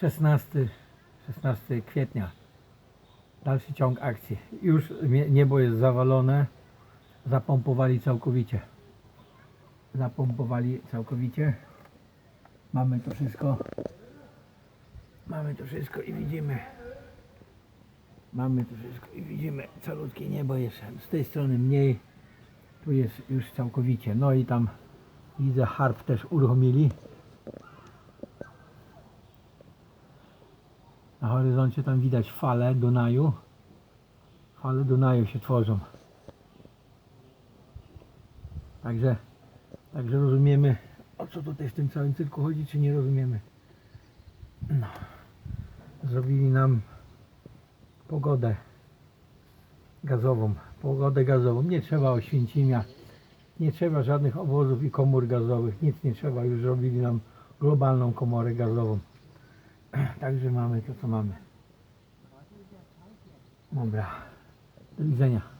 16, 16 kwietnia. Dalszy ciąg akcji. Już niebo jest zawalone. Zapompowali całkowicie. Zapompowali całkowicie. Mamy to wszystko. Mamy to wszystko i widzimy. Mamy to wszystko i widzimy calutkie niebo jest. Z tej strony mniej. Tu jest już całkowicie. No i tam widzę harp też uruchomili. Na horyzoncie tam widać fale Dunaju. Fale Dunaju się tworzą. Także, także rozumiemy o co tutaj w tym całym cyrku chodzi, czy nie rozumiemy. No. Zrobili nam pogodę gazową. Pogodę gazową. Nie trzeba Oświęcimia. Nie trzeba żadnych obozów i komór gazowych. Nic nie trzeba. Już zrobili nam globalną komorę gazową. Także mamy to, co mamy. Dobra. Do widzenia.